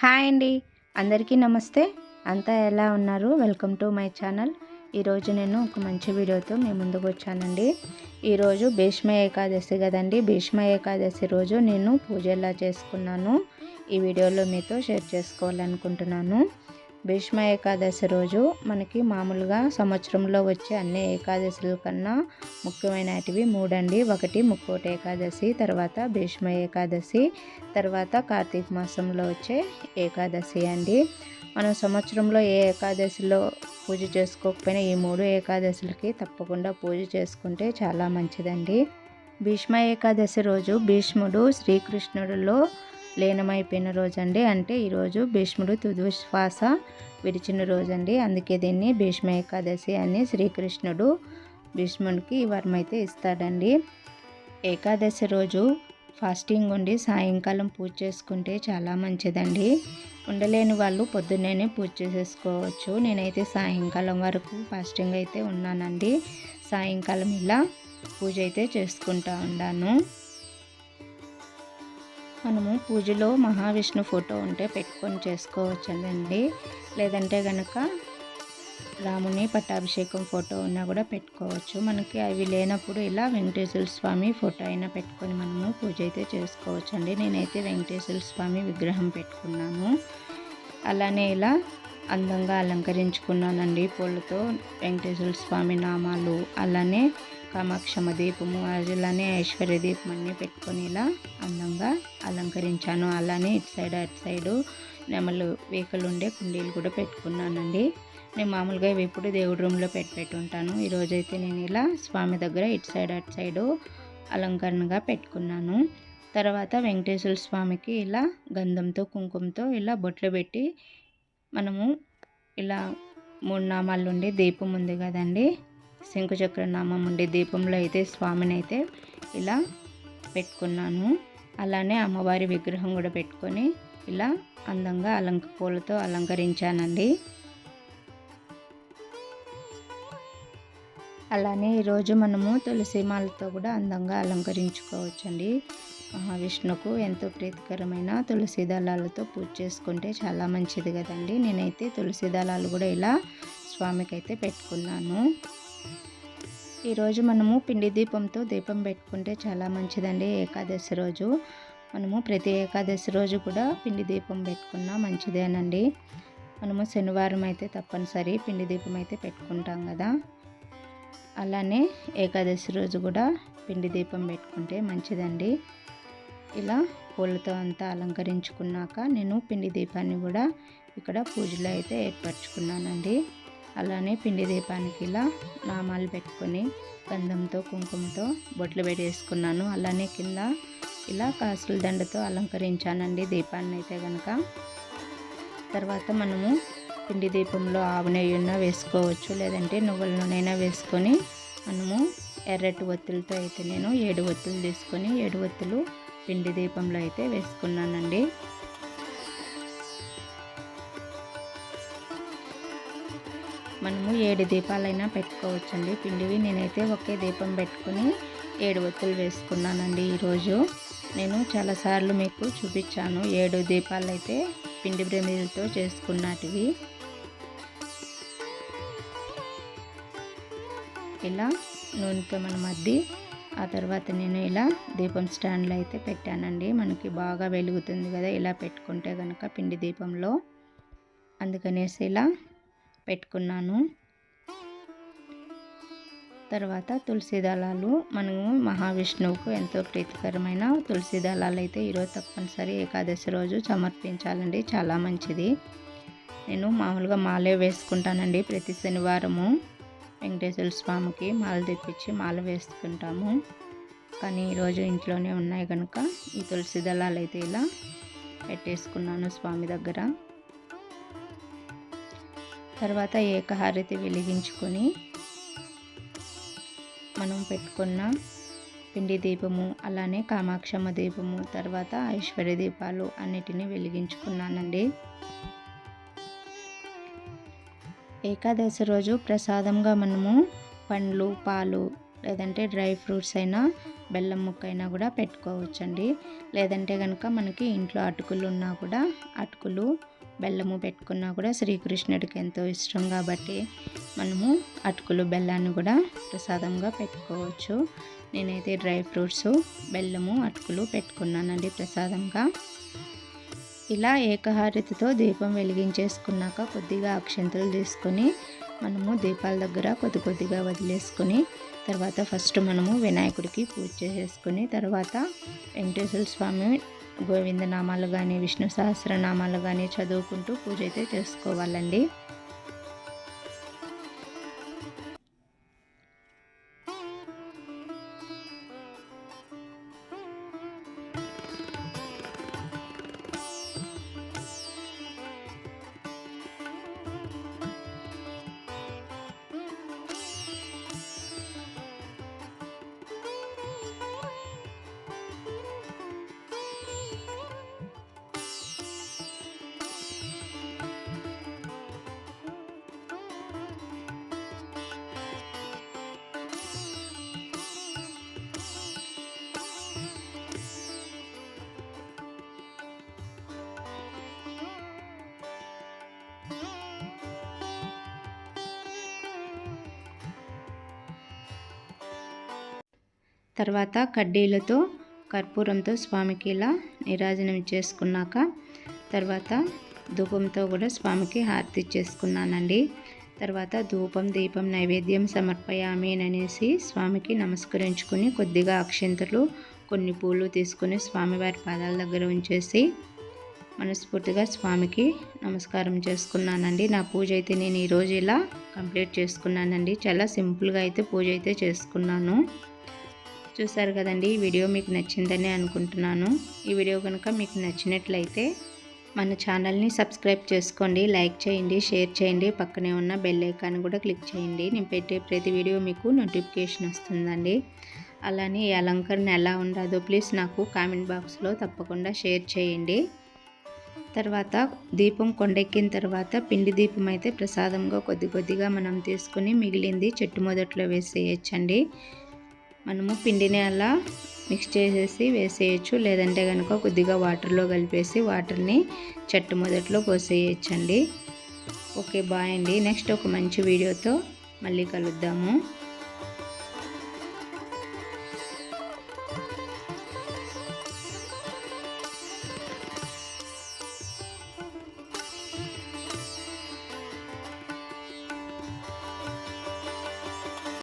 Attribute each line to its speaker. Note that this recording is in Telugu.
Speaker 1: హాయ్ అండి. అందరికీ నమస్తే. అంతా ఎలా ఉన్నారు? Welcome to my channel. ఈరోజు నేను ఒక మంచి వీడియోతో మీ ముందుకు వచ్చానండి. ఈరోజు భీష్మ ఏకాదశి కదండి. భీష్మ ఏకాదశి రోజు నేను పూజ ఎలా చేసుకున్నాను? ఈ వీడియోలో మీతో షేర్ చేసుకోవాలనుకుంటున్నాను. భీష్మ ఏకాదశి రోజు మనకి మామూలుగా సంవత్సరంలో వచ్చే అన్ని ఏకాదశుల కన్నా ముఖ్యమైనటివి మూడండి. ఒకటి ముక్కోట ఏకాదశి తర్వాత భీష్మ ఏకాదశి తర్వాత కార్తీక మాసంలో వచ్చే ఏకాదశి అండి. మనం సంవత్సరంలో ఏ ఏకాదశిలో పూజ చేసుకోకపోయినా ఈ మూడు ఏకాదశులకి తప్పకుండా పూజ చేసుకుంటే చాలా మంచిదండి. భీష్మ ఏకాదశి రోజు భీష్ముడు శ్రీకృష్ణుడిలో లీనమైపోయిన రోజండి. అంటే ఈరోజు భీష్ముడు తుదుశ్వాస విడిచిన రోజు అండి అందుకే దీన్ని భీష్మ ఏకాదశి అని శ్రీకృష్ణుడు భీష్ముడికి ఈ వరం అయితే ఇస్తాడండి. ఏకాదశి రోజు ఫాస్టింగ్ ఉండి సాయంకాలం పూజ చేసుకుంటే చాలా మంచిదండి. ఉండలేని వాళ్ళు పొద్దున్నే పూజ చేసేసుకోవచ్చు. నేనైతే సాయంకాలం వరకు ఫాస్టింగ్ అయితే ఉన్నానండి. సాయంకాలం ఇలా పూజ అయితే చేసుకుంటా ఉన్నాను మనము పూజలో మహావిష్ణు ఫోటో ఉంటే పెట్టుకొని చేసుకోవచ్చండి. లేదంటే కనుక రాముని పట్టాభిషేకం ఫోటో ఉన్నా కూడా పెట్టుకోవచ్చు. మనకి అవి లేనప్పుడు ఇలా వెంకటేశ్వర స్వామి ఫోటో అయినా పెట్టుకొని మనము పూజ అయితే చేసుకోవచ్చు అండి నేనైతే వెంకటేశ్వర స్వామి విగ్రహం పెట్టుకున్నాను. అలానే ఇలా అందంగా అలంకరించుకున్నానండి. పూలతో వెంకటేశ్వర స్వామి నామాలు. అలానే కామాక్షమ దీపము అలానే ఐశ్వర్య దీపం అన్నీ పెట్టుకొని ఇలా అందంగా అలంకరించాను. అలానే ఇటు సైడ్ అటు సైడు నెమలు వేకలు ఉండే కుండీలు కూడా పెట్టుకున్నానండి. నేను మామూలుగా ఇవి ఇప్పుడు దేవుడి రూమ్లో పెట్టి పెట్టుంటాను ఈరోజైతే నేను ఇలా స్వామి దగ్గర ఇటు సైడ్ అటు సైడు అలంకరణగా పెట్టుకున్నాను. తర్వాత వెంకటేశ్వర స్వామికి ఇలా గంధంతో కుంకుమతో ఇలా బొట్లు పెట్టి మనము ఇలా మూడు నామాలు ఉండే దీపం ఉంది కదండి శంకుచక్ర నామం ఉండే దీపంలో అయితే స్వామిని అయితే ఇలా పెట్టుకున్నాను. అలానే అమ్మవారి విగ్రహం కూడా పెట్టుకొని ఇలా అందంగా అలంక పూలతో అలంకరించానండి. అలానే ఈరోజు మనము తులసి మాలతో కూడా అందంగా అలంకరించుకోవచ్చండి. మహావిష్ణుకు ఎంతో ప్రీతికరమైన తులసి దళాలతో పూజ చేసుకుంటే చాలా మంచిది కదండి. నేనైతే తులసి దళాలు కూడా ఇలా స్వామికి అయితే పెట్టుకున్నాను. ఈరోజు మనము పిండి దీపంతో దీపం పెట్టుకుంటే చాలా మంచిదండి ఏకాదశి రోజు. మనము ప్రతి ఏకాదశి రోజు కూడా పిండి దీపం పెట్టుకున్నా మంచిదేనండి. మనము శనివారం అయితే తప్పనిసరి పిండి దీపం అయితే పెట్టుకుంటాం కదా. అలానే ఏకాదశి రోజు కూడా పిండి దీపం పెట్టుకుంటే మంచిదండి. ఇలా పూలతో అంతా అలంకరించుకున్నాక నేను పిండి దీపాన్ని కూడా ఇక్కడ పూజలో అయితే ఏర్పరచుకున్నానండి. అలానే పిండి దీపానికి ఇలా నామాలు పెట్టుకొని గంధంతో కుంకుమతో బొట్లు పెట్టేసుకున్నాను. అలానే కింద ఇలా కాసుల దండతో అలంకరించానండి దీపాన్ని అయితే కనుక తర్వాత మనము పిండి దీపంలో ఆవు నెయ్యున్న వేసుకోవచ్చు లేదంటే నువ్వుల నూనెనా వేసుకొని మనము ఎర్రటి ఒత్తులతో అయితే నేను ఏడు ఒత్తులు తీసుకొని ఏడు ఒత్తులు పిండి దీపంలో అయితే వేసుకున్నానండి. మనము ఏడు దీపాలైనా పెట్టుకోవచ్చండి. పిండివి నేనైతే ఒకే దీపం పెట్టుకుని ఏడు ఒత్తులు వేసుకున్నానండి ఈరోజు. నేను చాలాసార్లు మీకు చూపించాను. ఏడు దీపాలు అయితే పిండి బ్రమిలతో చేసుకున్నటివి. ఇలా నూనెతో మనం అద్ది ఆ తర్వాత నేను ఇలా దీపం స్టాండ్లో అయితే పెట్టానండి. మనకి బాగా వెలుగుతుంది కదా ఇలా పెట్టుకుంటే కనుక పిండి దీపంలో. అందుకనేసి ఇలా పెట్టుకున్నాను. తర్వాత తులసి దళాలు. మనము మహావిష్ణువుకు ఎంతో ప్రీతికరమైన తులసి దళాలు అయితే ఈరోజు తప్పనిసరి ఏకాదశి రోజు సమర్పించాలండి. చాలా మంచిది. నేను మామూలుగా మాలే వేసుకుంటానండి ప్రతి శనివారము. వెంకటేశ్వర స్వామికి మాల తెప్పించి మాల వేసుకుంటాము. కానీ ఈరోజు ఇంట్లోనే ఉన్నాయి కనుక ఈ తులసి దళాలు అయితే ఇలా పెట్టేసుకున్నాను స్వామి దగ్గర. తర్వాత ఏకహారతి వెలిగించుకొని మనం పెట్టుకున్న పిండి దీపము అలానే కామాక్షమ్మ దీపము తర్వాత ఐశ్వర్య దీపాలు అన్నిటినీ వెలిగించుకున్నానండి. ఏకాదశి రోజు ప్రసాదంగా మనము పండ్లు పాలు లేదంటే డ్రై ఫ్రూట్స్ అయినా బెల్లం ముక్క అయినా కూడా పెట్టుకోవచ్చండి. లేదంటే కనుక మనకి ఇంట్లో అటుకులు ఉన్నా కూడా అటుకులు బెల్లము పెట్టుకున్నా కూడా శ్రీకృష్ణుడికి ఎంతో ఇష్టం కాబట్టి మనము అటుకులు బెల్లాన్ని కూడా ప్రసాదంగా పెట్టుకోవచ్చు. నేనైతే డ్రై ఫ్రూట్స్ బెల్లము అటుకులు పెట్టుకున్నానండి ప్రసాదంగా. ఇలా ఏకహారతితో దీపం వెలిగించేసుకున్నాక కొద్దిగా అక్షంతలు తీసుకొని మనము దీపాల దగ్గర కొద్ది కొద్దిగా వదిలేసుకొని తర్వాత ఫస్ట్ మనము వినాయకుడికి పూజ చేసుకుని తర్వాత వెంకటేశ్వర స్వామి గోవిందనామాలు కానీ విష్ణు సహస్రనామాలు కానీ చదువుకుంటూ పూజ అయితే చేసుకోవాలండి. తర్వాత కడ్డీలతో కర్పూరంతో స్వామికి ఇలా నిరాజనం చేసుకున్నాక తర్వాత ధూపంతో కూడా స్వామికి హారతి చేసుకున్నానండి. తర్వాత ధూపం దీపం నైవేద్యం సమర్పయామి అనేసి స్వామికి నమస్కరించుకుని కొద్దిగా అక్షింతలు కొన్ని పూలు తీసుకుని స్వామివారి పాదాల దగ్గర ఉంచేసి మనస్ఫూర్తిగా స్వామికి నమస్కారం చేసుకున్నానండి. నా పూజ అయితే నేను ఈరోజు ఇలా కంప్లీట్ చేసుకున్నానండి. చాలా సింపుల్గా అయితే పూజ అయితే చేసుకున్నాను. చూసారు కదండి ఈ వీడియో మీకు నచ్చిందని అనుకుంటున్నాను. ఈ వీడియో కనుక మీకు నచ్చినట్లయితే మన ఛానల్ని సబ్స్క్రైబ్ చేసుకోండి లైక్ చేయండి షేర్ చేయండి పక్కనే ఉన్న బెల్ ఐకాన్ కూడా క్లిక్ చేయండి. నేను పెట్టే ప్రతి వీడియో మీకు నోటిఫికేషన్ వస్తుందండి. అలానే ఈ అలంకరణ ఎలా ఉండదో ప్లీజ్ నాకు కామెంట్ బాక్స్లో తప్పకుండా షేర్ చేయండి. తర్వాత దీపం కొండెక్కిన తర్వాత పిండి దీపం అయితే ప్రసాదంగా కొద్ది కొద్దిగా మనం తీసుకుని మిగిలింది చెట్టు మొదట్లో వేసేయచ్చండి. మనము పిండిని అలా మిక్స్ చేసేసి వేసేయచ్చు. లేదంటే కనుక కొద్దిగా వాటర్లో కలిపేసి వాటర్ని చెట్టు మొదట్లో పోసేయచ్చండి. ఓకే బాయ్ అండి. నెక్స్ట్ ఒక మంచి వీడియోతో మళ్ళీ కలుద్దాము.